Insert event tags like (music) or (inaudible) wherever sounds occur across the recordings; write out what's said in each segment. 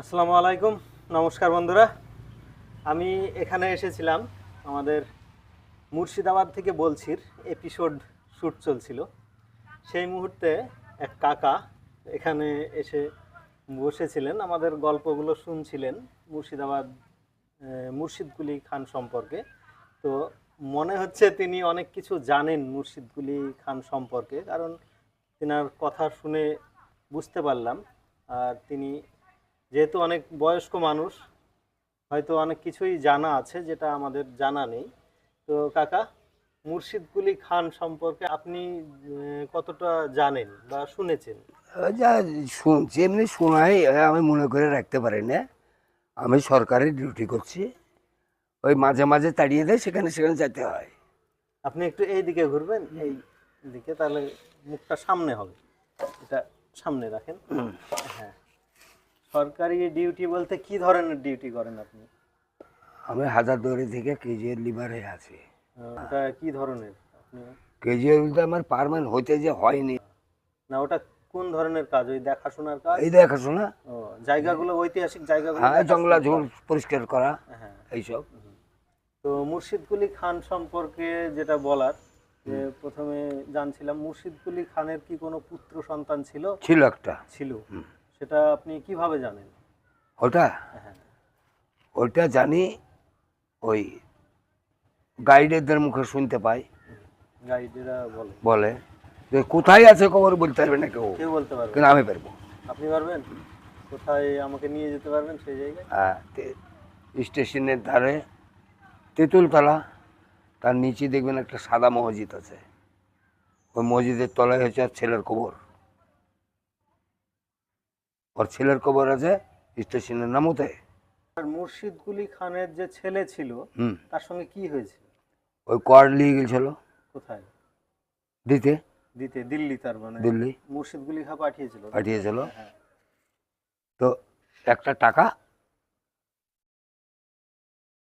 আসসালামু আলাইকুম। নমস্কার বন্ধুরা। আমি এখানে এসেছিলাম আমাদের মুর্শিদাবাদ থেকে বলছির এপিসোড শ্যুট চলছিল। সেই মুহূর্তে এক কাকা এখানে এসে বসেছিলেন, আমাদের গল্পগুলো শুনছিলেন মুর্শিদাবাদ মুর্শিদকুলি খান সম্পর্কে। তো মনে হচ্ছে তিনি অনেক কিছু জানেন মুর্শিদকুলি খান সম্পর্কে, কারণ তেনার কথা শুনে বুঝতে পারলাম। আর তিনি যেহেতু অনেক বয়স্ক মানুষ হয়তো অনেক কিছুই জানা আছে যেটা আমাদের জানা নেই। তো কাকা মুর্শিদকুলি খান সম্পর্কে আপনি কতটা জানেন বা শুনেছেন? যা শুনছি এমনি শোনাই আমি মনে করে রাখতে পারি না। আমি সরকারের ডিউটি করছি। ওই মাঝে মাঝে তাড়িয়ে দেয় সেখানে সেখানে যেতে হয়। আপনি একটু এই দিকে ঘুরবেন এই দিকে তাহলে মুখটা সামনে হবে। এটা সামনে রাখেন। হ্যাঁ। সরকারি ডিউটি বলতে কি ধরনের ডিউটি করেন আপনি? আমি হাজার দৌড়ি থেকে কেজিএর লিভারে আছি। ওটা কি ধরনের? আপনি? কেজিএর বলতে আমার পারমানেন্ট হইতে যে হয়নি। না ওটা কোন ধরনের কাজ? ওই দেখাশোনার কাজ? এই দেখাশোনা? ও জায়গাগুলো ঐতিহাসিক জায়গাগুলো হ্যাঁ জঙ্গলা? ঝোল পরিষ্কার করা হ্যাঁ। এইসব। তো মুর্শিদকুলি খান সম্পর্কে যেটা বলার যে প্রথমে জানছিলাম মুর্শিদকুলি খানের কি কোনো পুত্র সন্তান ছিল? ছিল একটা। ছিল। সেটা আপনি কীভাবে জানেন? ওটা? হ্যাঁ। ওইটা জানি ওই গাইডেরদের মুখে শুনতে পাই। গাইডেরা বলে। বলে যে কোথায় আছে খবর বলতে পারবে না কেউ কেউ বলতে পারবে কিন্তু আমি পারব। আপনি পারবেন? কোথায় আমাকে নিয়ে যেতে পারবেন সেই জায়গায়? হ্যাঁ, স্টেশনের ধারে তেঁতুলতলা তার নিচে দেখবেন একটা সাদা মসজিদ আছে। ওই মসজিদের তলায় হচ্ছে ছেলের কবর। ওর ছেলের কবর আছে স্টেশনের নামতে আর মুর্শিদকুলি খানের যে ছেলে ছিল তার সঙ্গে কি হয়েছিল? ওই কর নিয়ে গেছিল কোথায়? দিতে। দিতে দিল্লি তার মানে। দিল্লি। মুর্শিদকুলি খা পাঠিয়েছিল। পাঠিয়েছিল। হ্যাঁ তো একটা টাকা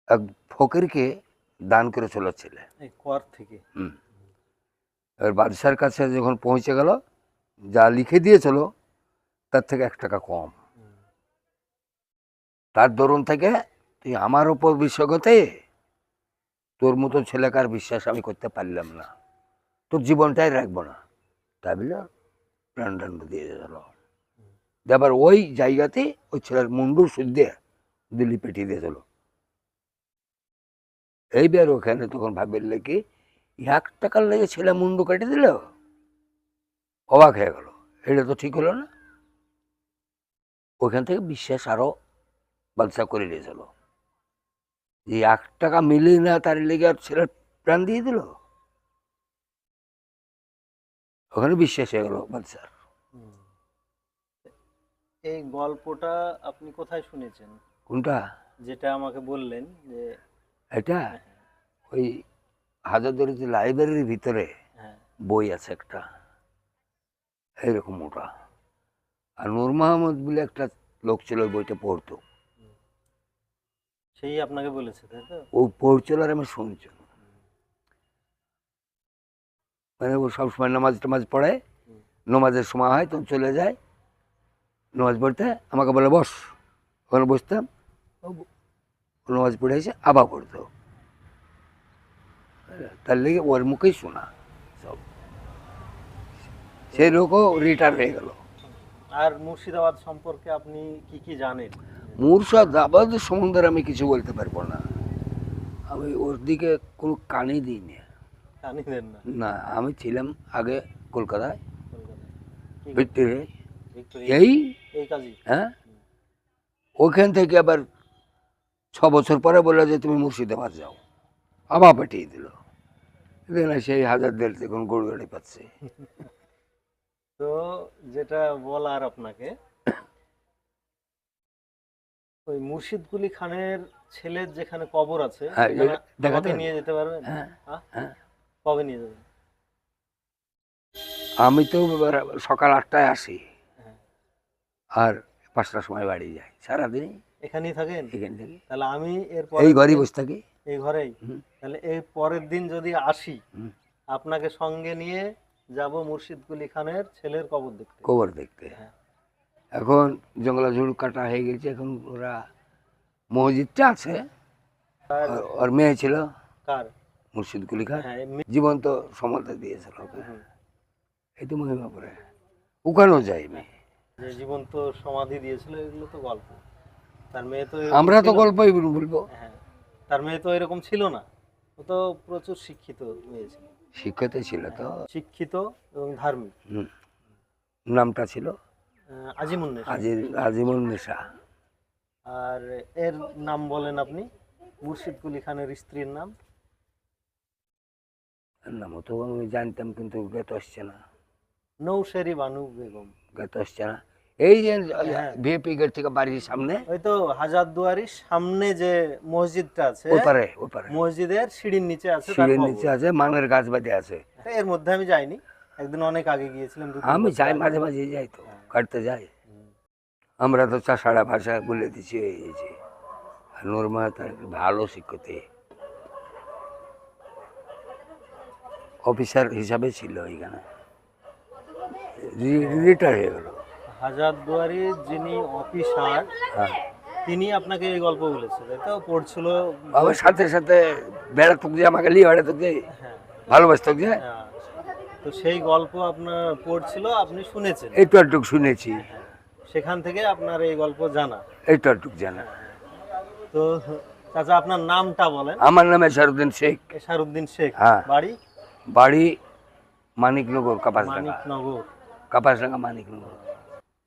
এক ফকিরকে দান করেছিল ছেলে। এই কর থেকে? হুম। এবার বাদশার কাছে যখন পৌঁছে গেল যা লিখে দিয়েছিল তার থেকে এক টাকা কম। তার দরুন থেকে তুই আমার ওপর বিশ্বগতে তোর মতো ছেলেকার বিশ্বাস আমি করতে পারলাম না। তোর জীবনটাই রাখব না। তাই বলে প্রাণদণ্ড দিয়ে দিল। আবার ওই জায়গাতে ওই ছেলের মুন্ডু শুদ্ধে দিল্লি পেটিয়ে দিয়েছিল এইবার ওখানে তখন ভাবলে কি এক টাকার লেগে ছেলে মুন্ডু কেটে দিল? অবাক হয়ে গেল। এটা তো ঠিক হলো না। ওখান থেকে বিশ্বাস আরও বাদশা করে দিয়েছিল যে এক টাকা মিলি না তার লেগে আর ছেলের প্রাণ দিয়ে দিল? ওখানে বিশ্বাস হয়ে গেল বাদশার। এই গল্পটা আপনি কোথায় শুনেছেন? কোনটা? যেটা আমাকে বললেন যে এটা? ওই হাজারদুয়ারি লাইব্রেরির ভিতরে হ্যাঁ। বই আছে একটা। এইরকম ওটা। আর নূর মাহমুদ বলে একটা লোক ছিল ওই বইটা পড়তো। সেই আপনাকে বলেছে তাই তো? ও পড়ছিল আর আমি শুনছি। মানে ও সবসময় নামাজ টামাজ পড়ে। নামাজের সময় হয় তখন চলে যায়। নামাজ পড়তে আমাকে বলে বস ওখানে বসতাম। নামাজ পড়ে এসে আবার পড়তো। তার লেগে ওর মুখেই শোনা। সব। সেই লোকও রিটায়ার হয়ে গেল। আর মুর্শিদাবাদ সম্পর্কে আপনি কি কি জানেন? মুর্শিদাবাদ সম্বন্ধে আমি কিছু বলতে পারব না। আমি ওর দিকে কোনো কানই দেন না? না আমি ছিলাম আগে কলকাতায়। ভিক্টোরিয়া। এই? হ্যাঁ? ওখান থেকে আবার ছ বছর পরে বলল যে তুমি মুর্শিদাবাদ যাও। আবার পাঠিয়ে দিল। সেই হাজার দেড় এখন গড়ু গাড়ি পাচ্ছে। (laughs) তো যেটা বলার আপনাকে ওই মুর্শিদ কুলি খানের ছেলের যেখানে কবর আছে হ্যাঁ, দেখাতে নিয়ে যেতে পারবেন? হ্যাঁ হ্যাঁ? কবে নিয়ে যাবেন? আমি তো সকাল আটটায় আসি। আর পাঁচটার সময় বাড়ি যাই সারাদিন এখানেই থাকেন? এখান থেকে। তাহলে আমি এর এই ঘরেই বসে থাকি। এই ঘরেই। তাহলে এই পরের দিন যদি আসি আপনাকে সঙ্গে নিয়ে যাব মুর্শিদকুলি খানের ছেলের কবর দেখতে। কবর দেখতে। হ্যাঁ। এখন জঙ্গলা ঝুড় কাটা হয়ে গেছে এখন ওরা মসজিদটা আছে। আর ওর- মেয়ে ছিল? কার? মুর্শিদ কুলি খান। হ্যাঁ এমনি- জীবন তো সমলতে দিয়েছিল ওকে হুম। এই তো মহিমা করে ওখানেও যাই মেয়ে। জীবন্ত সমাধি দিয়েছিল এগুলো তো গল্প। তার মেয়ে তো আমরা তো গল্পই বলব হ্যাঁ। তার মেয়ে তো এরকম ছিল না। ও তো প্রচুর শিক্ষিত মেয়ে ছিল। শিক্ষিত ছিল তো। শিক্ষিত এবং ধার্মিক। নামটা ছিল? আহ, আজিমুন্নেসা আজিজ আর এর নাম বলেন আপনি? মুর্শিদ কুলি খানের স্ত্রীর নাম? নামও তো আমি জানতাম কিন্তু জ্ঞাত আসছে না নৌশেরি বানু বেগম। জ্ঞাত আসছে না এই যে হ্যাঁ। ভিএপি গেট থেকে বাড়ির সামনে ওই তো হাজার দুয়ারির সামনে যে মসজিদটা আছে ওই পারে ওই পারে মসজিদের সিঁড়ির নিচে আছে সিঁড়ির নিচে আছে মানের গাছ বাদে আছে। এর মধ্যে আমি যাইনি একদিন অনেক আগে গিয়েছিলাম আমি যাই মাঝে মাঝে যাই তো হ্যাঁ। কাটতে যাই। আমরা তো চাষাড়া ভাষা বলে দিচ্ছি এই যে নর্মা তার ভালো শিক্ষিত অফিসার হিসাবে ছিল এখানে রিটায়ার হয়ে গেল। হাজার দুয়ারির যিনি অফিসার হ্যাঁ। তিনি আপনাকে এই গল্প বলেছে তাই তো? পড়ছিল আমার সাথে সাথে বেড়াতুক যে আমাকে লিয়ে বেড়াতুক যে হ্যাঁ। ভালোবাসত যে। হ্যাঁ। তো সেই গল্প আপনার পড়ছিল আপনি শুনেছেন? এই তো একটুক শুনেছি। সেখান থেকে আপনার এই গল্প জানা। এই তো একটুক জানা। তো চাচা আপনার নামটা বলেন। আমার নামে শারুদ্দিন শেখ। এশারউদ্দিন শেখ। হ্যাঁ। বাড়ি? বাড়ি মানিকনগর কাপাসডাঙ্গা। মানিকনগর। কাপাসডাঙ্গা মানিকনগর।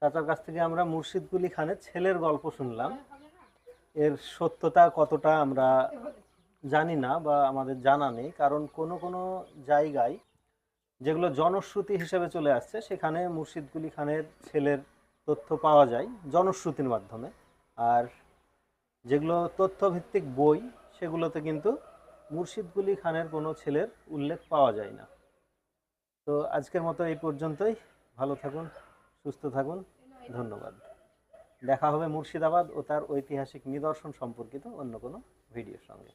চাচার কাছ থেকে আমরা মুর্শিদ কুলি খানের ছেলের গল্প শুনলাম। এর সত্যতা কতটা আমরা জানি না বা আমাদের জানা নেই কারণ কোনো কোনো জায়গায় যেগুলো জনশ্রুতি হিসেবে চলে আসছে সেখানে মুর্শিদ কুলি খানের ছেলের তথ্য পাওয়া যায় জনশ্রুতির মাধ্যমে। আর যেগুলো তথ্যভিত্তিক বই সেগুলোতে কিন্তু মুর্শিদ কুলি খানের কোনো ছেলের উল্লেখ পাওয়া যায় না। তো আজকের মতো এই পর্যন্তই। ভালো থাকুন। সুস্থ থাকুন। ধন্যবাদ। দেখা হবে মুর্শিদাবাদ ও তার ঐতিহাসিক নিদর্শন সম্পর্কিত অন্য কোনো ভিডিওর সঙ্গে।